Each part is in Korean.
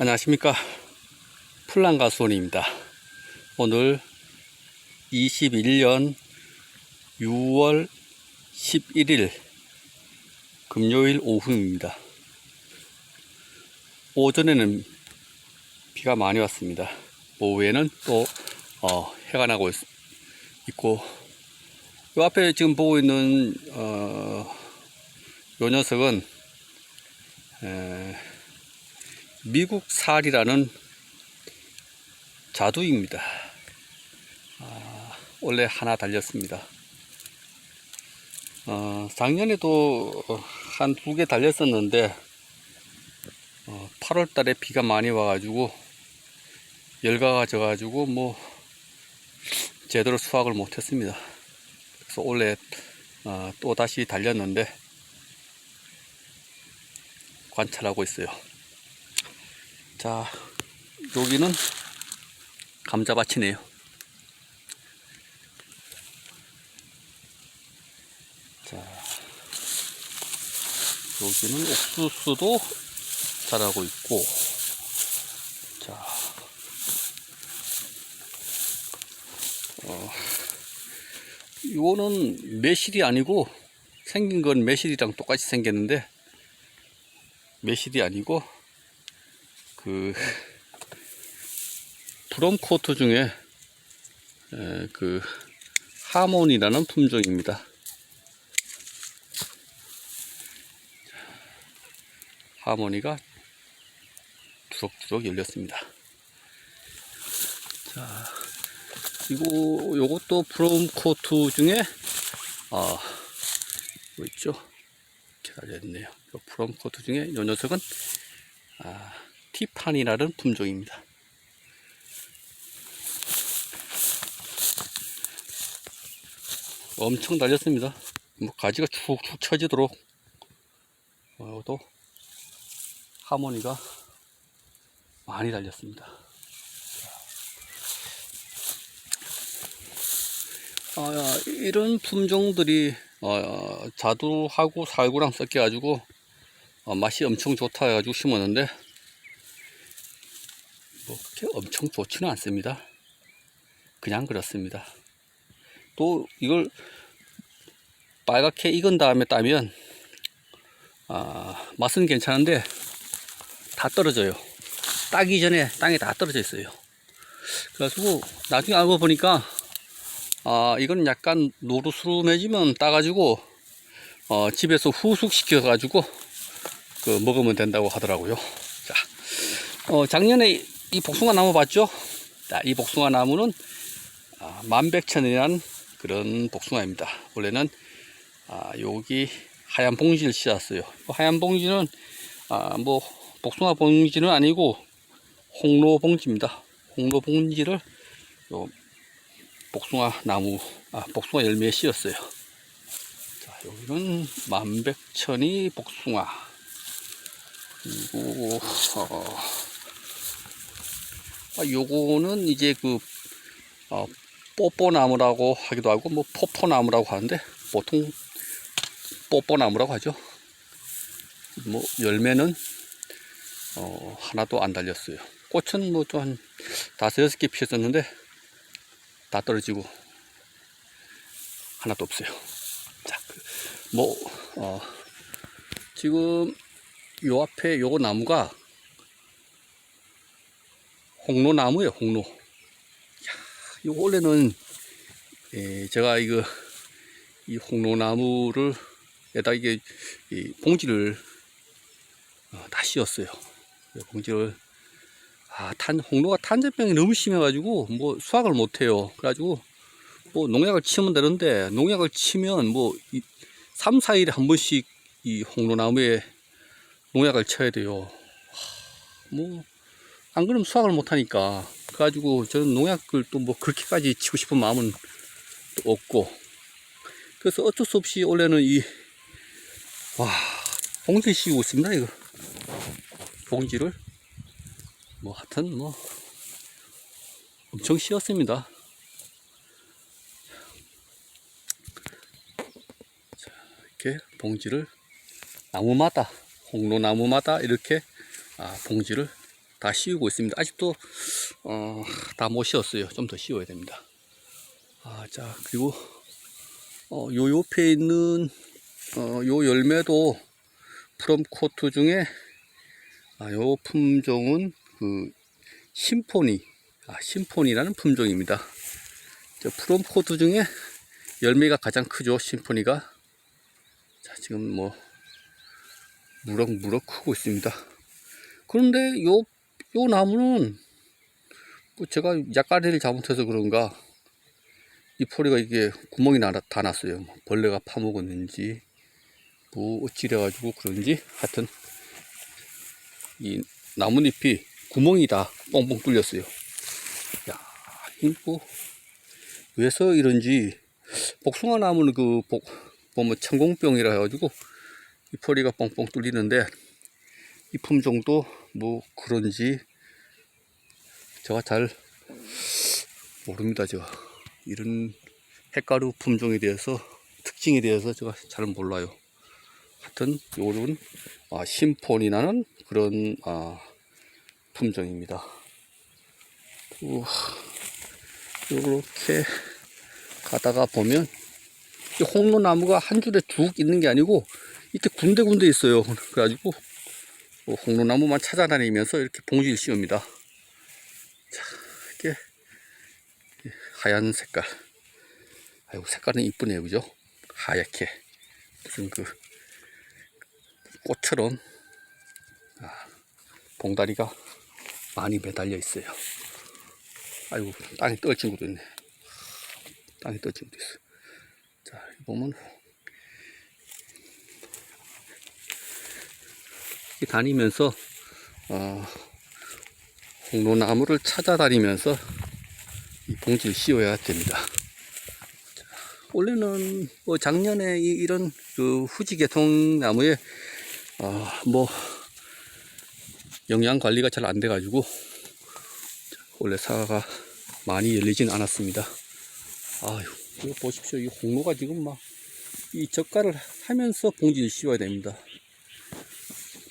안녕하십니까. 플랑가 수원입니다. 오늘 21년 6월 11일 금요일 오후입니다. 오전에는 비가 많이 왔습니다. 오후에는 또 어, 해가 나고 있, 있고 요 앞에 지금 보고 있는 어, 요 녀석은 에, 미국 살이라는 자두입니다. 아, 원래 하나 달렸습니다. 어, 작년에도 한 두 개 달렸었는데 어, 8월 달에 비가 많이 와가지고 열가가 져가지고 뭐 제대로 수확을 못했습니다. 그래서 올해 어, 또 다시 달렸는데 관찰하고 있어요. 자, 여기는 감자밭이네요. 자, 여기는 옥수수도 자라고 있고, 자, 어, 이거는 매실이 아니고 생긴 건 매실이랑 똑같이 생겼는데 매실이 아니고 그 브롬코트 중에 에, 그 하몬이라는 품종입니다. 하모니가 두럭두럭 열렸습니다. 자, 이거 요것도 브롬코트 중에 아, 뭐 있죠? 이렇게 달려있네요. 요 브롬코트 중에 요 녀석은 아, 티파니라는 품종입니다. 엄청 달렸습니다. 뭐 가지가 축축 처지도록 어, 또 하모니가 많이 달렸습니다. 아, 이런 품종들이 어, 자두하고 살구랑 섞여가지고 어, 맛이 엄청 좋다 해가지고 심었는데 뭐 그렇게 엄청 좋지는 않습니다. 그냥 그렇습니다. 또 이걸 빨갛게 익은 다음에 따면 아, 맛은 괜찮은데 다 떨어져요. 따기 전에 땅에 다 떨어져 있어요. 그래가지고 나중에 알고 보니까 아 이건 약간 노루스름해지면 따가지고 어, 집에서 후숙 시켜 가지고 그 먹으면 된다고 하더라고요. 자, 어, 작년에 이 복숭아 나무 봤죠? 자, 이 복숭아 나무는 아, 만백천이라는 그런 복숭아입니다. 원래는 아, 여기 하얀 봉지를 씌웠어요. 하얀 봉지는 아, 뭐 복숭아 봉지는 아니고 홍로 봉지입니다. 홍로 봉지를 요 복숭아 나무, 아, 복숭아 열매에 씌웠어요. 자, 여기는 만백천이 복숭아. 그리고, 어, 아, 요거는 이제 그, 어, 뽀뽀나무라고 하기도 하고, 뭐, 포포나무라고 하는데, 보통 뽀뽀나무라고 하죠. 뭐, 열매는, 어, 하나도 안 달렸어요. 꽃은 뭐, 또 한 다섯, 여섯 개 피었었는데, 다 떨어지고, 하나도 없어요. 자, 그, 뭐, 어, 지금, 요 앞에 요거 나무가, 홍로 나무예요, 홍로. 야, 이거 원래는 예, 제가 이거 이 홍로 나무를 에다 이게 이 봉지를 어, 다 씌웠어요. 이 봉지를 아, 탄 홍로가 탄저병이 너무 심해가지고 뭐 수확을 못해요. 그래가지고 뭐 농약을 치면 되는데 농약을 치면 뭐 이, 3, 4일에 한 번씩 이 홍로나무에 농약을 쳐야 돼요. 하, 뭐, 안 그러면 수확을 못 하니까. 그래가지고 저는 농약을 또 뭐 그렇게까지 치고 싶은 마음은 또 없고. 그래서 어쩔 수 없이 올해는 이, 와, 봉지 씌우고 있습니다, 이거. 봉지를. 뭐, 하여튼 뭐, 엄청 씌웠습니다. 자, 이렇게 봉지를 나무마다, 홍로나무마다 이렇게 아, 봉지를 다 씌우고 있습니다. 아직도 어, 다 못 씌웠어요. 좀 더 씌워야 됩니다. 아, 자 그리고 어, 요 옆에 있는 어, 요 열매도 프롬코트 중에 아, 요 품종은 그 심포니 아, 심포니라는 품종입니다. 저 프롬코트 중에 열매가 가장 크죠. 심포니가 자 지금 뭐 무럭무럭 크고 있습니다. 그런데 요, 요 나무는 뭐 제가 약가리를 잘못해서 그런가 이 포리가 이게 구멍이 나, 다 났어요. 뭐 벌레가 파먹었는지 뭐 어찌래 가지고 그런지 하여튼 이 나뭇잎이 구멍이 다 뻥뻥 뚫렸어요. 야, 이거 왜서 이런지 복숭아 나무는 그 복, 보면 천공병이라 해가지고 이 포리가 뻥뻥 뚫리는데 이 품종도 뭐 그런지 제가 잘 모릅니다. 제가 이런 핵가루 품종에 대해서 특징에 대해서 제가 잘 몰라요. 하여튼 요런 아, 심폰이라는 그런 아, 품종입니다. 또 요렇게 가다가 보면 이 홍로나무가 한 줄에 쭉 있는 게 아니고 이렇게 군데군데 있어요. 그래가지고 뭐 홍로나무만 찾아다니면서 이렇게 봉지를 씌웁니다. 자, 이렇게 하얀 색깔. 아이고, 색깔은 이쁘네요. 그죠? 하얗게. 무슨 그 꽃처럼 아, 봉다리가 많이 매달려 있어요. 아이고, 땅에 떨친 것도 있네. 땅에 떨친 것도 있어. 자, 여기 보면 다니면서 어, 홍로나무를 찾아다니면서 이 봉지를 씌워야 됩니다. 자, 원래는 뭐 작년에 이, 이런 그 후지개통 나무에 어, 뭐 영양 관리가 잘 안 돼가지고 원래 사과가 많이 열리진 않았습니다. 아유, 이거 보십시오. 이 홍로가 지금 막 이 젓갈을 하면서 봉지를 씌워야 됩니다.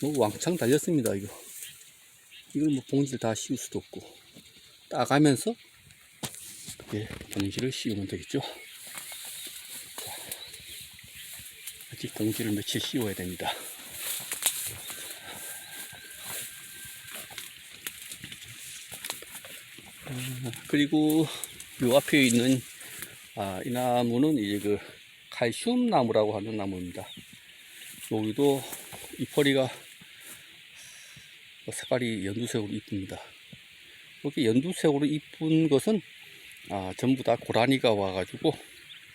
뭐 왕창 달렸습니다 이거. 이걸 뭐 봉지를 다 씌울 수도 없고. 따가면서 이렇게 봉지를 씌우면 되겠죠? 자, 아직 봉지를 며칠 씌워야 됩니다. 아, 그리고 요 앞에 있는 아, 이 나무는 이제 그 칼슘 나무라고 하는 나무입니다. 여기도 이파리가 색깔이 연두색으로 이쁩니다. 여기 연두색으로 이쁜 것은 아, 전부 다 고라니가 와가지고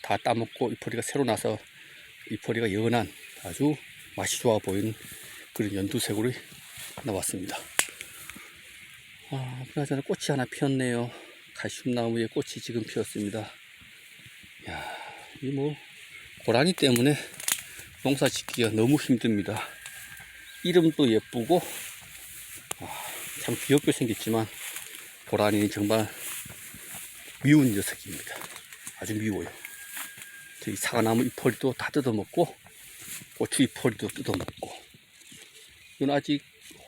다 따먹고 이파리가 새로 나서 이파리가 연한 아주 맛이 좋아 보이는 그런 연두색으로 나왔습니다. 아, 그나저나 꽃이 하나 피었네요. 칼슘나무에 꽃이 지금 피었습니다. 야, 이 뭐 고라니 때문에 농사 짓기가 너무 힘듭니다. 이름도 예쁘고 아, 참 귀엽게 생겼지만 고라니는 정말 미운 녀석입니다. 아주 미워요. 저기 사과나무 잎퍼리도 다 뜯어먹고 고추 잎퍼리도 뜯어먹고 이건 아직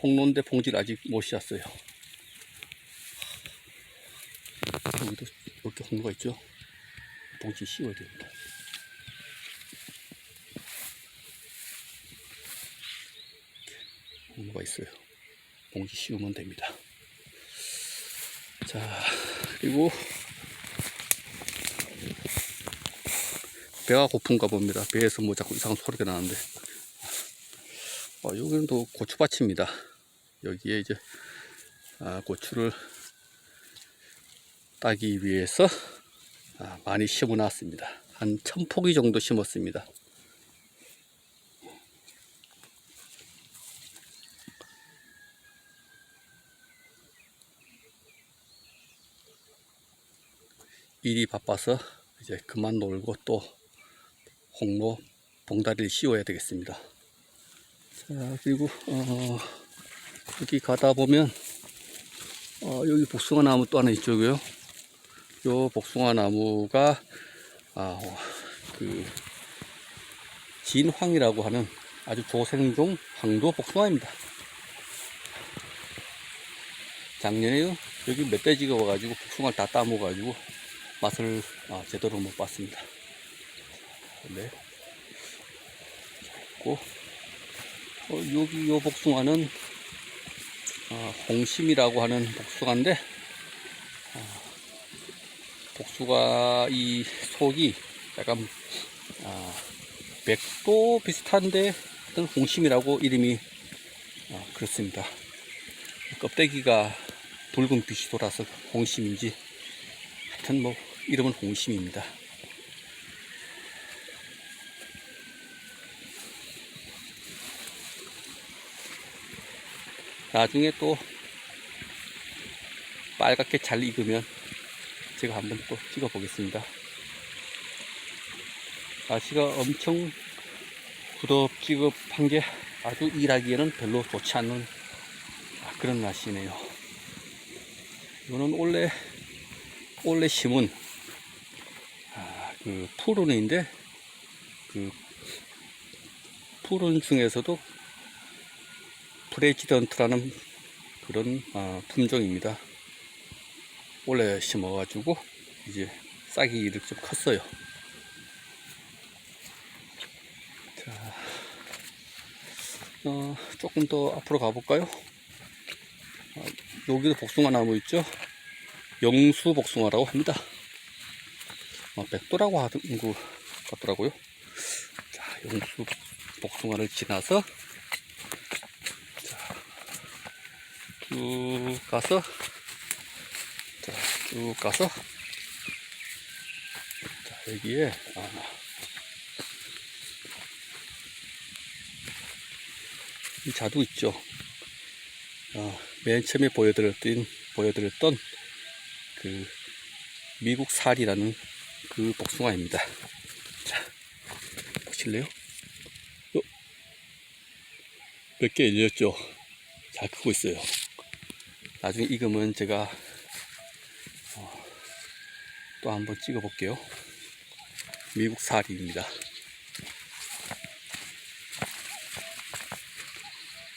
홍론대 봉지를 아직 못 씌웠어요. 여기도 이렇게 홍로가 있죠. 봉지 씌워야 됩니다. 홍로가 있어요. 봉지 씌우면 됩니다. 자, 그리고 배가 고픈가 봅니다. 배에서 뭐 자꾸 이상한 소리가 나는데. 어, 여기는 또 고추밭입니다. 여기에 이제 아, 고추를 따기 위해서 아, 많이 심어 놨습니다. 한 천포기 정도 심었습니다. 일이 바빠서 이제 그만 놀고 또 홍로 봉다리를 씌워야 되겠습니다. 자 그리고 어, 여기 가다 보면 어, 여기 복숭아 나무 또 하나 있죠고요. 요 복숭아 나무가 아, 어, 그 진황이라고 하는 아주 조생종 황도 복숭아입니다. 작년에 여기 멧돼지가 와가지고 복숭아를 다 따먹어가지고 맛을 아, 제대로 못 봤습니다. 네. 있고, 어, 여기 요 복숭아는 아, 홍심이라고 하는 복숭아인데 아, 복숭아 이 속이 약간 아, 백도 비슷한데 어떤 홍심이라고 이름이 아, 그렇습니다. 껍데기가 붉은 빛이 돌아서 홍심인지 하여튼 뭐 이름은 홍심입니다. 나중에 또 빨갛게 잘 익으면 제가 한번 또 찍어 보겠습니다. 날씨가 엄청 구덥지겁한 게 아주 일하기에는 별로 좋지 아, 그런 날씨네요. 이거는 원래 원래 심은 아, 그 푸른인데 그 푸른 중에서도 프레지던트라는 그런 아, 품종입니다. 원래 심어가지고 이제 싹이 이렇게 좀 컸어요. 자, 어, 조금 더 앞으로 가볼까요? 아, 여기도 복숭아 나무 있죠? 영수 복숭아라고 합니다. 어, 백도라고 하는 것 같더라고요. 자, 영수 복숭아를 지나서 자, 쭉 가서 자, 쭉 가서 자, 여기에 아, 이 자두 있죠. 어, 맨 처음에 보여드렸던, 보여드렸던 그 미국 살이라는 그 복숭아입니다. 자, 보실래요? 어, 몇개 열렸죠? 잘 크고 있어요. 나중에 익으면 제가 어, 또 한번 찍어 볼게요. 미국 살입니다.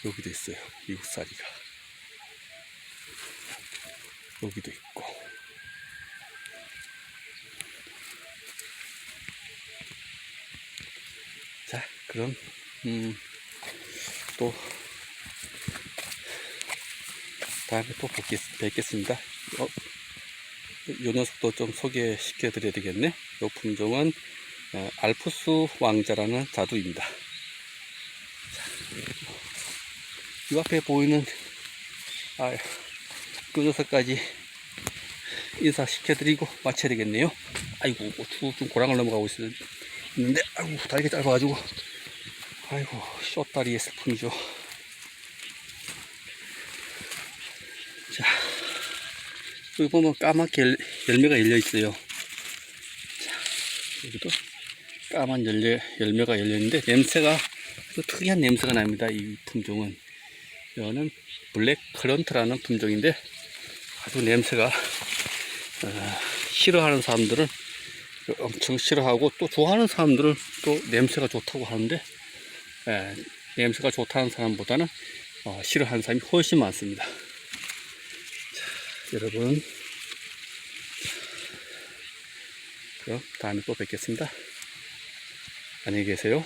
여기도 있어요. 미국 쌀이가. 여기도 있고. 자, 그럼, 음, 또, 다음에 또 뵙겠, 뵙겠습니다. 어, 요 녀석도 좀 소개시켜 드려야 되겠네. 요 품종은, 어, 알프스 왕자라는 자두입니다. 이 앞에 보이는 아, 그 녀석까지 인사시켜드리고 마쳐야 되겠네요. 아이고 쭉쭉 고랑을 넘어가고 있, 있는데 아이고 다리가 짧아가지고 아이고 쇼다리의 슬픔이죠. 자 여기 보면 까맣게 열, 열매가 열려 있어요. 자 여기도 까만 열매, 열매가 열려 있는데 냄새가 그 특이한 냄새가 납니다. 이 품종은. 이거는 블랙 커런트라는 품종인데 아주 냄새가 어, 싫어하는 사람들은 엄청 싫어하고 또 좋아하는 사람들은 또 냄새가 좋다고 하는데 예, 냄새가 좋다는 사람보다는 어, 싫어하는 사람이 훨씬 많습니다. 자, 여러분 그럼 다음에 또 뵙겠습니다. 안녕히 계세요.